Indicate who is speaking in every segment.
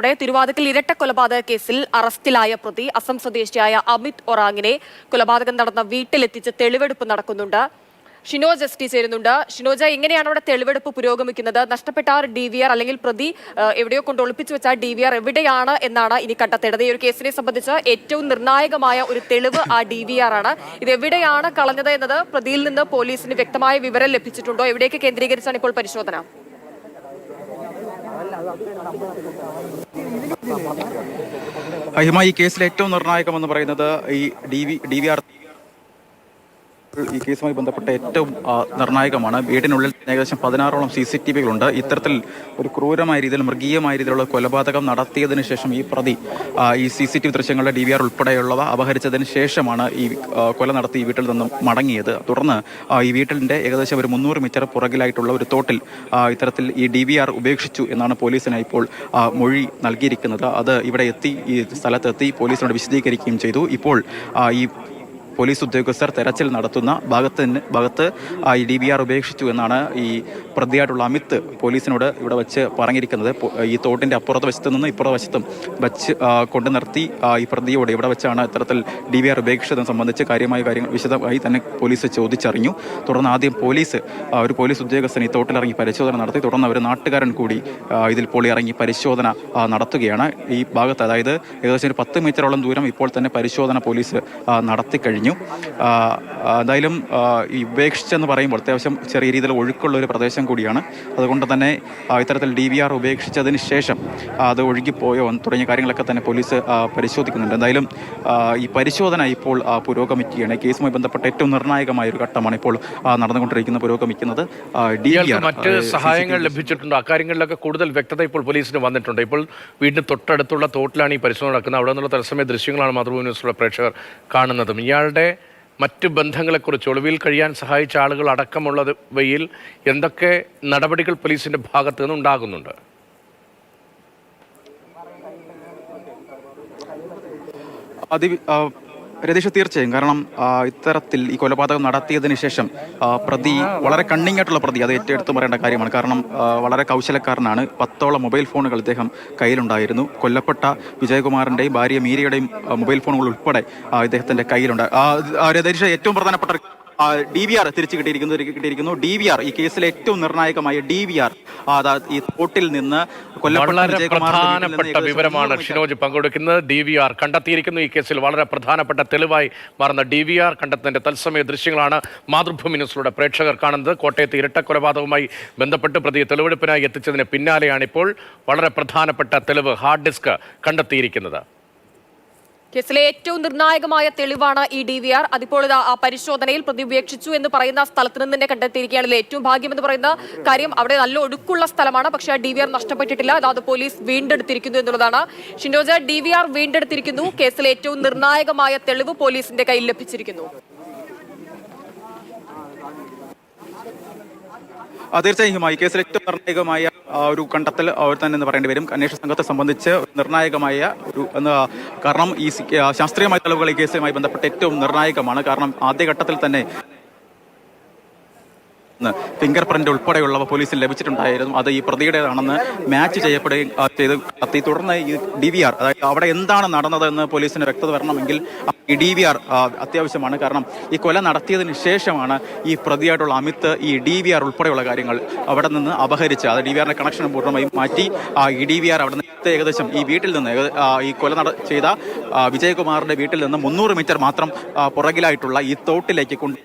Speaker 1: ഇവിടെ തിരുവാതിക്കൽ ഇരട്ട കൊലപാതക കേസിൽ അറസ്റ്റിലായ പ്രതി അസം സ്വദേശിയായ അമിത് ഒറാങ്ങിനെ കൊലപാതകം നടന്ന വീട്ടിലെത്തിച്ച് തെളിവെടുപ്പ് നടക്കുന്നുണ്ട്. ഷിനോ ജസ്റ്റിസ് ചേരുന്നുണ്ട്. ഷിനോജ എങ്ങനെയാണ് അവിടെ തെളിവെടുപ്പ് പുരോഗമിക്കുന്നത്? നഷ്ടപ്പെട്ട ആ ഡി വി ആർ അല്ലെങ്കിൽ പ്രതി എവിടെയോ കൊണ്ട് ഒളിപ്പിച്ചു വെച്ച ഡി വി ആർ എവിടെയാണ് എന്നാണ് ഇനി കണ്ടെത്തേണ്ടത്. ഈ ഒരു കേസിനെ സംബന്ധിച്ച് ഏറ്റവും നിർണായകമായ ഒരു തെളിവ് ആ ഡി വി ആർ ആണ്. ഇത് എവിടെയാണ് കളഞ്ഞത് എന്നത് പ്രതിയിൽ നിന്ന് പോലീസിന് വ്യക്തമായ വിവരം ലഭിച്ചിട്ടുണ്ടോ? എവിടെയൊക്കെ കേന്ദ്രീകരിച്ചാണ് ഇപ്പോൾ പരിശോധന?
Speaker 2: ഹിമ ഈ കേസിൽ ഏറ്റവും നിർണായകമെന്ന് പറയുന്നത് ഈ D V D V R ഈ കേസുമായി ബന്ധപ്പെട്ട ഏറ്റവും നിർണായകമാണ്. വീടിനുള്ളിൽ ഏകദേശം പതിനാറോളം സി സി ടി വികളുണ്ട്. ഇത്തരത്തിൽ ഒരു ക്രൂരമായ രീതിയിൽ മൃഗീയമായ രീതിയിലുള്ള കൊലപാതകം നടത്തിയതിനു ശേഷം ഈ പ്രതി ഈ സി സി ടി വി ദൃശ്യങ്ങളുടെ ഡി വി ആർ ഉൾപ്പെടെയുള്ളവ അപഹരിച്ചതിന് ശേഷമാണ് ഈ കൊല നടത്തി ഈ വീട്ടിൽ നിന്നും മടങ്ങിയത്. തുടർന്ന് ഈ വീട്ടിലിന്റെ ഏകദേശം ഒരു മുന്നൂറ് മീറ്റർ പുറകിലായിട്ടുള്ള ഒരു തോട്ടിൽ ഇത്തരത്തിൽ ഈ ഡി വി ആർ ഉപേക്ഷിച്ചു എന്നാണ് പോലീസിന് ഇപ്പോൾ മൊഴി നൽകിയിരിക്കുന്നത്. അത് ഇവിടെ എത്തി ഈ സ്ഥലത്തെത്തി പോലീസിനോട് വിശദീകരിക്കുകയും ചെയ്തു. ഇപ്പോൾ ഈ പോലീസ് ഉദ്യോഗസ്ഥർ തെരച്ചിൽ നടത്തുന്ന ഭാഗത്തിന് ഭാഗത്ത് ഈ ഡി ബി ആർ ഉപേക്ഷിച്ചു എന്നാണ് ഈ പ്രതിയായിട്ടുള്ള അമിത് പോലീസിനോട് ഇവിടെ വെച്ച് പറഞ്ഞിരിക്കുന്നത്. ഈ തോട്ടിന്റെ അപ്പുറത്ത് വശത്ത് നിന്ന് ഇപ്പുറത്തെ വശത്തും വെച്ച് കൊണ്ടു നിർത്തി ഈ പ്രതിയോട് ഇവിടെ വെച്ചാണ് ഇത്തരത്തിൽ ഡി ബി ആർ ഉപേക്ഷിച്ചതിനെ സംബന്ധിച്ച് കാര്യമായ കാര്യങ്ങൾ വിശദമായി തന്നെ പോലീസ് ചോദിച്ചറിഞ്ഞു. തുടർന്ന് ആദ്യം പോലീസ് ഒരു പോലീസ് ഉദ്യോഗസ്ഥൻ ഈ തോട്ടിലിറങ്ങി പരിശോധന നടത്തി. തുടർന്ന് ഒരു നാട്ടുകാരൻ കൂടി ഇതിൽ പോളി ഇറങ്ങി പരിശോധന നടത്തുകയാണ്. ഈ ഭാഗത്ത് അതായത് ഏകദേശം ഒരു പത്ത് മീറ്ററോളം ദൂരം ഇപ്പോൾ തന്നെ പരിശോധന പോലീസ് നടത്തിക്കഴിഞ്ഞു നടത്തി കഴിഞ്ഞു എന്തായാലും ഈ ഉപേക്ഷിച്ചെന്ന് പറയുമ്പോൾ അത്യാവശ്യം ചെറിയ രീതിയിൽ ഒഴുക്കുള്ള ഒരു പ്രദേശം കൂടിയാണ്. അതുകൊണ്ട് തന്നെ ഇത്തരത്തിൽ ഡി വി ആർ ഉപേക്ഷിച്ചതിന് ശേഷം അത് ഒഴുകിപ്പോയോ തുടങ്ങിയ കാര്യങ്ങളൊക്കെ തന്നെ പോലീസ് പരിശോധിക്കുന്നുണ്ട്. എന്തായാലും ഈ പരിശോധന ഇപ്പോൾ പുരോഗമിക്കുകയാണ്. കേസുമായി ബന്ധപ്പെട്ട ഏറ്റവും നിർണായകമായ ഒരു ഘട്ടമാണ് ഇപ്പോൾ നടന്നുകൊണ്ടിരിക്കുന്ന പുരോഗമിക്കുന്നത് ഡി
Speaker 3: മറ്റ് സഹായങ്ങൾ ലഭിച്ചിട്ടുണ്ട്? അക്കാര്യങ്ങളിലൊക്കെ കൂടുതൽ വ്യക്തത ഇപ്പോൾ പോലീസിന് വന്നിട്ടുണ്ട്. ഇപ്പോൾ വീടിന് തൊട്ടടുത്തുള്ള തോട്ടിലാണ് ഈ പരിശോധന നടക്കുന്നത്. അവിടെ നിന്നുള്ള തത്സമയ ദൃശ്യങ്ങളാണ് മാതൃഭൂമി ന്യൂസിലുള്ള പ്രേക്ഷകർ കാണുന്നതും. ഇയാളുടെ മറ്റ് ബന്ധങ്ങളെക്കുറിച്ച് ഒളിവിൽ കഴിയാൻ സഹായിച്ച ആളുകൾ അടക്കമുള്ളവയിൽ എന്തൊക്കെ നടപടികൾ പോലീസിന്റെ ഭാഗത്തു നിന്ന് ഉണ്ടാകുന്നുണ്ട്?
Speaker 2: അതി രതീഷ് തീർച്ചയായും. കാരണം ഇത്തരത്തിൽ ഈ കൊലപാതകം നടത്തിയതിനു ശേഷം പ്രതി വളരെ കണ്ണിങ് ആയിട്ടുള്ള പ്രതി അത് ഏറ്റെടുത്ത് പറയേണ്ട കാര്യമാണ്. കാരണം വളരെ കൗശലക്കാരനാണ്. പത്തോളം മൊബൈൽ ഫോണുകൾ ഇദ്ദേഹം കയ്യിലുണ്ടായിരുന്നു. കൊല്ലപ്പെട്ട വിജയകുമാറിന്റെയും ഭാര്യ മീരയുടെയും മൊബൈൽ ഫോണുകൾ ഉൾപ്പെടെ ഇദ്ദേഹത്തിന്റെ കയ്യിലുണ്ട്. രതീഷ് ഏറ്റവും പ്രധാനപ്പെട്ട ഡി വി ആർ തിരിച്ചു കിട്ടിയിരിക്കുന്നു കിട്ടിയിരിക്കുന്നു. ഡി വി ആർ ഈ കേസിലെ ഏറ്റവും നിർണായകമായ ഡി വി ആർ. ഈ തോട്ടിൽ നിന്ന്
Speaker 3: വളരെ പ്രധാനപ്പെട്ട വിവരമാണ് ഷിനോജ് പങ്കെടുക്കുന്നത്. ഡി വി ആർ കണ്ടെത്തിയിരിക്കുന്നു ഈ കേസിൽ. വളരെ പ്രധാനപ്പെട്ട തെളിവായി മാറുന്ന ഡി വി ആർ കണ്ടെത്തുന്നതിന്റെ തത്സമയ ദൃശ്യങ്ങളാണ് മാതൃഭൂമി ന്യൂസിലൂടെ പ്രേക്ഷകർ കാണുന്നത്. കോട്ടയത്ത് ഇരട്ടക്കൊലപാതകവുമായി ബന്ധപ്പെട്ട് പ്രതിയെ തെളിവെടുപ്പിനായി എത്തിച്ചതിന് പിന്നാലെയാണ് ഇപ്പോൾ വളരെ പ്രധാനപ്പെട്ട തെളിവ് ഹാർഡ് ഡിസ്ക് കണ്ടെത്തിയിരിക്കുന്നത്.
Speaker 1: കേസിലെ ഏറ്റവും നിർണായകമായ തെളിവാണ് ഈ ഡി വി ആർ അതിപ്പോൾ ഇതാ ആ പരിശോധനയിൽ പ്രതി ഉപേക്ഷിച്ചു എന്ന് പറയുന്ന സ്ഥലത്ത് നിന്ന് തന്നെ കണ്ടെത്തിയിരിക്കുകയാണ് ഏറ്റവും ഭാഗ്യം എന്ന് പറയുന്ന കാര്യം അവിടെ നല്ല ഒടുക്കുള്ള സ്ഥലമാണ്. പക്ഷേ ആ ഡി വി ആർ നഷ്ടപ്പെട്ടിട്ടില്ല. അതാത് പോലീസ് വീണ്ടെടുത്തിരിക്കുന്നു എന്നുള്ളതാണ്. ഷിൻഡോജ ഡി വി ആർ വീണ്ടെടുത്തിരിക്കുന്നു. കേസിലെ ഏറ്റവും നിർണായകമായ തെളിവ് പോലീസിന്റെ കയ്യിൽ ലഭിച്ചിരിക്കുന്നു.
Speaker 2: തീർച്ചയായും ഈ കേസിൽ ഏറ്റവും നിർണായകമായ ഒരു കണ്ടെത്തൽ അവർ തന്നെ എന്ന് പറയേണ്ടി വരും. അന്വേഷണ സംഘത്തെ സംബന്ധിച്ച് നിർണായകമായ ഒരു കാരണം ഈ ശാസ്ത്രീയമായ തെളിവുകൾ ഈ കേസുമായി ബന്ധപ്പെട്ട് ഏറ്റവും നിർണായകമാണ്. കാരണം ആദ്യഘട്ടത്തിൽ തന്നെ ഫിംഗർ പ്രിന്റ് ഉൾപ്പെടെയുള്ളവ പോലീസിൽ ലഭിച്ചിട്ടുണ്ടായിരുന്നു. അത് ഈ പ്രതിയുടേതാണെന്ന് മാച്ച് ചെയ്യപ്പെടുകയും ചെയ്ത് തുടർന്ന് ഈ ഡി വി ആർ അതായത് അവിടെ എന്താണ് നടന്നതെന്ന് പോലീസിന് വ്യക്തത വരണമെങ്കിൽ ഡി വി ആർ അത്യാവശ്യമാണ്. കാരണം ഈ കൊല നടത്തിയതിന് ശേഷമാണ് ഈ പ്രതിയായിട്ടുള്ള അമിത് ഈ ഡി വി ആർ ഉൾപ്പെടെയുള്ള കാര്യങ്ങൾ അവിടെ നിന്ന് അപഹരിച്ച് അത് ഡി വി ആറിന്റെ കണക്ഷൻ പൂർണമായും മാറ്റി. ആ, ഈ ഡി വി ആർ അവിടെ നിന്ന് ഏകദേശം ഈ വീട്ടിൽ നിന്ന് ഈ കൊല നട ചെയ്ത വിജയകുമാറിന്റെ വീട്ടിൽ നിന്ന് മുന്നൂറ് മീറ്റർ മാത്രം പുറകിലായിട്ടുള്ള ഈ തോട്ടിലേക്ക് കൊണ്ട്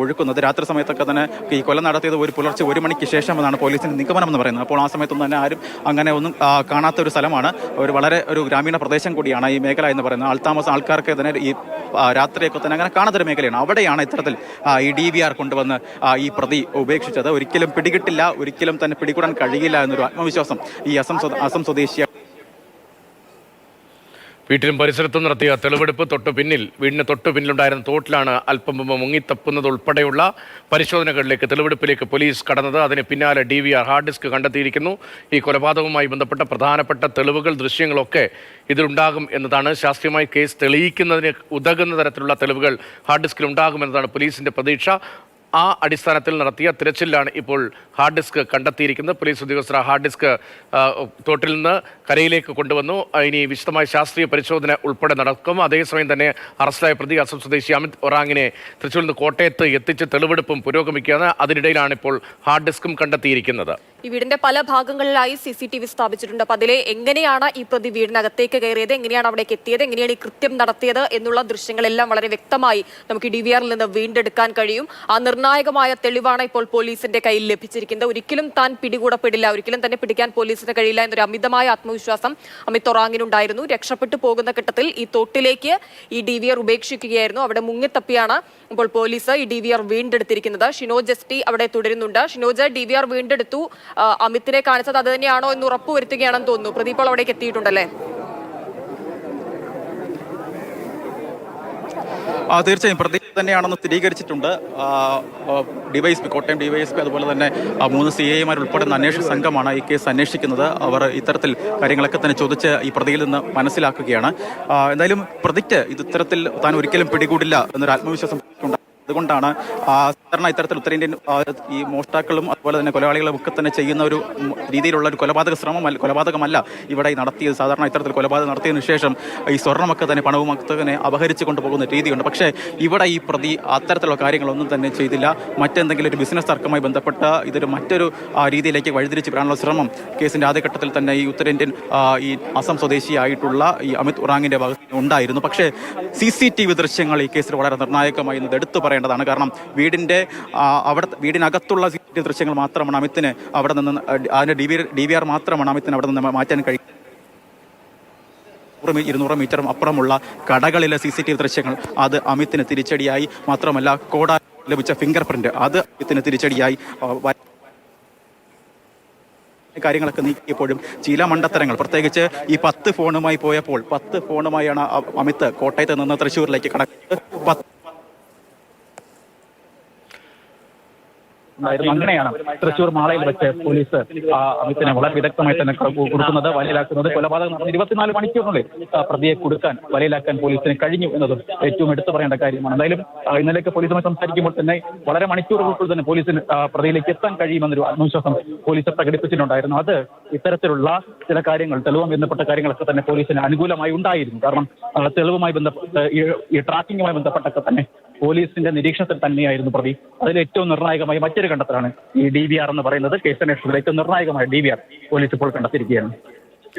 Speaker 2: ഒഴുക്കുന്നത്. രാത്രി സമയത്തൊക്കെ തന്നെ ഈ കൊല നടത്തിയത് ഒരു പുലർച്ചെ ഒരു മണിക്ക് ശേഷം എന്നാണ് പോലീസിന്റെ നിഗമനം എന്ന് പറയുന്നത്. അപ്പോൾ ആ സമയത്തൊന്നും തന്നെ ആരും അങ്ങനെ ഒന്നും കാണാത്ത ഒരു സ്ഥലമാണ്. ഒരു വളരെ ഒരു ഗ്രാമീണ പ്രദേശം കൂടിയാണ് ഈ മേഖല എന്ന് പറയുന്നത്. ആൾത്താമസ ആൾക്കാർക്ക് തന്നെ ഈ രാത്രിയൊക്കെ തന്നെ അങ്ങനെ കാണാത്തൊരു മേഖലയാണ്. അവിടെയാണ് ഇത്തരത്തിൽ ഈ ഡി വി ആർ കൊണ്ടുവന്ന് ഈ പ്രതി ഉപേക്ഷിച്ചത്. ഒരിക്കലും പിടികിട്ടില്ല. ഒരിക്കലും തന്നെ പിടികൂടാൻ കഴിയില്ല എന്നൊരു ആത്മവിശ്വാസം ഈ അസം അസം സ്വദേശിയ
Speaker 3: വീട്ടിലും പരിസരത്തും നടത്തിയ തെളിവെടുപ്പ് തൊട്ടു പിന്നിൽ വീടിന് തൊട്ടു പിന്നിലുണ്ടായിരുന്ന തോട്ടിലാണ് അല്പം മുമ്പ് മുങ്ങിത്തപ്പുന്നത് ഉൾപ്പെടെയുള്ള പരിശോധനകളിലേക്ക് തെളിവെടുപ്പിലേക്ക് പോലീസ് കടന്നത്. അതിന് പിന്നാലെ D V R hard disk കണ്ടെത്തിയിരിക്കുന്നു. ഈ കൊലപാതകവുമായി ബന്ധപ്പെട്ട പ്രധാനപ്പെട്ട തെളിവുകൾ ദൃശ്യങ്ങളൊക്കെ ഇതിലുണ്ടാകും എന്നതാണ് ശാസ്ത്രീയമായി കേസ് തെളിയിക്കുന്നതിന് ഉതകുന്ന തരത്തിലുള്ള തെളിവുകൾ ഹാർഡ് ഡിസ്കിൽ ഉണ്ടാകുമെന്നതാണ് പോലീസിന്റെ പ്രതീക്ഷ. ആ അടിസ്ഥാനത്തിൽ നടത്തിയ തിരച്ചിലാണ് ഇപ്പോൾ ഹാർഡ് ഡിസ്ക് കണ്ടെത്തിയിരിക്കുന്നത്. പോലീസ് ഉദ്യോഗസ്ഥർ ഹാർഡ് ഡിസ്ക് തോട്ടിൽ നിന്ന് കരയിലേക്ക് കൊണ്ടുവന്നു. ഇനി വിശദമായ ശാസ്ത്രീയ പരിശോധന ഉൾപ്പെടെ നടക്കും. അതേസമയം തന്നെ അറസ്റ്റിലായ പ്രതി അസം സ്വദേശി അമിത് ഒറാങ്ങിനെ തൃശ്ശൂരിൽ നിന്ന് കോട്ടയത്ത് എത്തിച്ച് തെളിവെടുപ്പും പുരോഗമിക്കുകയാണ്. അതിനിടയിലാണ് ഇപ്പോൾ ഹാർഡ് ഡിസ്കും കണ്ടെത്തിയിരിക്കുന്നത്.
Speaker 1: ഈ വീടിന്റെ പല ഭാഗങ്ങളിലായി സി സി ടി വി സ്ഥാപിച്ചിട്ടുണ്ട്. അപ്പൊ അതിലെ എങ്ങനെയാണ് ഈ പ്രതി വീടിനകത്തേക്ക് കയറിയത്? എങ്ങനെയാണ് അവിടേക്ക് എത്തിയത്? എങ്ങനെയാണ് ഈ കൃത്യം നടത്തിയത്? എന്നുള്ള ദൃശ്യങ്ങളെല്ലാം വളരെ വ്യക്തമായി നമുക്ക് ഡി വി ആറിൽ നിന്ന് വീണ്ടെടുക്കാൻ കഴിയും. ആ നിർണായകമായ തെളിവാണ് ഇപ്പോൾ പോലീസിന്റെ കയ്യിൽ ലഭിച്ചിരിക്കുന്നത്. ഒരിക്കലും താൻ പിടികൂടപ്പെടില്ല. ഒരിക്കലും തന്നെ പിടിക്കാൻ പോലീസിന് കഴിയില്ല എന്നൊരു അമിതമായ ആത്മവിശ്വാസം അമിത് ഒറാങ്ങിനുണ്ടായിരുന്നു രക്ഷപ്പെട്ടു പോകുന്ന ഘട്ടത്തിൽ ഈ തോട്ടിലേക്ക് ഈ ഡി വി ആർ ഉപേക്ഷിക്കുകയായിരുന്നു. അവിടെ മുങ്ങിത്തപ്പിയാണ് ഇപ്പോൾ പോലീസ് ഈ ഡി വി ആർ വീണ്ടെടുത്തിരിക്കുന്നത്. ഷിനോജ് എസ് ടി അവിടെ തുടരുന്നുണ്ട്. ഷിനോജ് ഡി വി ആർ വീണ്ടെടുത്തു. അമിത്തിനെ കാണിച്ചത് അത് തന്നെയാണോ എന്ന് ഉറപ്പുവരുത്തുകയാണെന്ന് തോന്നുന്നു. പ്രദീപ് അവിടേക്ക് എത്തിയിട്ടുണ്ടല്ലേ?
Speaker 2: തീർച്ചയായും പ്രതി തന്നെയാണെന്ന് സ്ഥിരീകരിച്ചിട്ടുണ്ട്. ഡിവൈഎസ്പി കോട്ടയം ഡിവൈഎസ്പി അതുപോലെ തന്നെ മൂന്ന് സി ഐമാർ ഉൾപ്പെടുന്ന അന്വേഷണ സംഘമാണ് ഈ കേസ് അന്വേഷിക്കുന്നത്. അവർ ഇത്തരത്തിൽ കാര്യങ്ങളൊക്കെ തന്നെ ചോദിച്ച് ഈ പ്രതിയിൽ നിന്ന് മനസ്സിലാക്കുകയാണ്. എന്തായാലും പ്രതിക്ക് ഇത് ഇത്തരത്തിൽ താൻ ഒരിക്കലും പിടികൂടില്ല എന്നൊരു ആത്മവിശ്വാസം അതുകൊണ്ടാണ് സാധാരണ ഇത്തരത്തിൽ ഉത്തരേന്ത്യൻ ഈ മോഷ്ടാക്കളും അതുപോലെ തന്നെ കൊലയാളികളും ഒക്കെ തന്നെ ചെയ്യുന്ന ഒരു രീതിയിലുള്ള ഒരു കൊലപാതക ശ്രമം കൊലപാതകമല്ല ഇവിടെ നടത്തിയത്. സാധാരണ ഇത്തരത്തിൽ കൊലപാതകം നടത്തിയതിനു ശേഷം ഈ സ്വർണമൊക്കെ തന്നെ പണവും ഒക്കെ തന്നെ അപഹരിച്ചു കൊണ്ടുപോകുന്ന രീതിയുണ്ട്. പക്ഷേ ഇവിടെ ഈ പ്രതി അത്തരത്തിലുള്ള കാര്യങ്ങളൊന്നും തന്നെ ചെയ്തില്ല. മറ്റെന്തെങ്കിലും ഒരു ബിസിനസ് തർക്കമായി ബന്ധപ്പെട്ട ഇതൊരു മറ്റൊരു രീതിയിലേക്ക് വഴിതിരിച്ച് വിടാനുള്ള ശ്രമം കേസിന്റെ ആദ്യഘട്ടത്തിൽ തന്നെ ഈ ഉത്തരേന്ത്യൻ ഈ അസം സ്വദേശിയായിട്ടുള്ള ഈ അമിത് ഉറാങ്ങിന്റെ ഭാഗത്ത് ഉണ്ടായിരുന്നു. പക്ഷേ സി സി ടി വി ദൃശ്യങ്ങൾ ഈ കേസിൽ വളരെ നിർണായകമായി എടുത്തു പറയേണ്ടതാണ്. കാരണം വീടിന്റെ അവിടെ വീടിനകത്തുള്ള ദൃശ്യങ്ങൾ മാത്രമാണ് അമിത്തിന് അവിടെ നിന്ന് അതിന്റെ D V D V R മാത്രമാണ് അമിത്തിന് അവിടെ നിന്ന് മാറ്റാൻ കഴിയും നൂറ് ഇരുന്നൂറ് മീറ്ററും അപ്പുറമുള്ള കടകളിലെ സി സി ടി വി ദൃശ്യങ്ങൾ. അത് അമിത്തിന് തിരിച്ചടിയായി. മാത്രമല്ല കോട ലഭിച്ച ഫിംഗർ പ്രിന്റ്. അത് അമിത്തിന് തിരിച്ചടിയായി. കാര്യങ്ങളൊക്കെ നീക്കിയപ്പോഴും ചില മണ്ടത്തരങ്ങൾ. പ്രത്യേകിച്ച് ഈ പത്ത് ഫോണുമായി പോയപ്പോൾ പത്ത് ഫോണുമായാണ് അമിത് കോട്ടയത്ത് നിന്ന് തൃശ്ശൂരിലേക്ക് കടക്കുന്നത്
Speaker 4: അങ്ങനെയാണ് തൃശൂർ മാളയിൽ വെച്ച് പോലീസ് അമിത്തിനെ വളരെ വിദഗ്ധമായി തന്നെ കൊടുക്കുന്നത് വലയിലാക്കുന്നത്. കൊലപാതകം നടന്ന ഇരുപത്തിനാല് മണിക്കൂറിനുള്ളിൽ പ്രതിയെ കൊടുക്കാൻ വലയിലാക്കാൻ പോലീസിന് കഴിഞ്ഞു എന്നതും ഏറ്റവും എടുത്തു പറയേണ്ട കാര്യമാണ്. എന്തായാലും ഇന്നലെയൊക്കെ പോലീസുമായി സംസാരിക്കുമ്പോൾ തന്നെ വളരെ മണിക്കൂറുകൾക്കുള്ളിൽ തന്നെ പോലീസിന് പ്രതിയിലേക്ക് എത്താൻ കഴിയുമെന്നൊരു ആത്മവിശ്വാസം പോലീസ് പ്രകടിപ്പിച്ചിട്ടുണ്ടായിരുന്നു. അത് ഇത്തരത്തിലുള്ള ചില കാര്യങ്ങൾ തെളിവുമായി ബന്ധപ്പെട്ട കാര്യങ്ങളൊക്കെ തന്നെ പോലീസിന് അനുകൂലമായി ഉണ്ടായിരുന്നു. കാരണം തെളിവുമായി ബന്ധപ്പെട്ട് ഈ ട്രാക്കിങ്ങുമായി ബന്ധപ്പെട്ടൊക്കെ തന്നെ പോലീസിന്റെ നിരീക്ഷണത്തിൽ തന്നെയായിരുന്നു പ്രതി. അതിൽ ഏറ്റവും നിർണായകമായ മറ്റൊരു കണ്ടെത്തലാണ് ഈ ഡി ബി ആർ എന്ന് പറയുന്നത് കേസന്വേഷണത്തിൽ ഏറ്റവും നിർണായകമായ ഡി ബി ആർ പോലീസ് ഇപ്പോൾ കണ്ടെത്തിയിരിക്കുകയാണ്.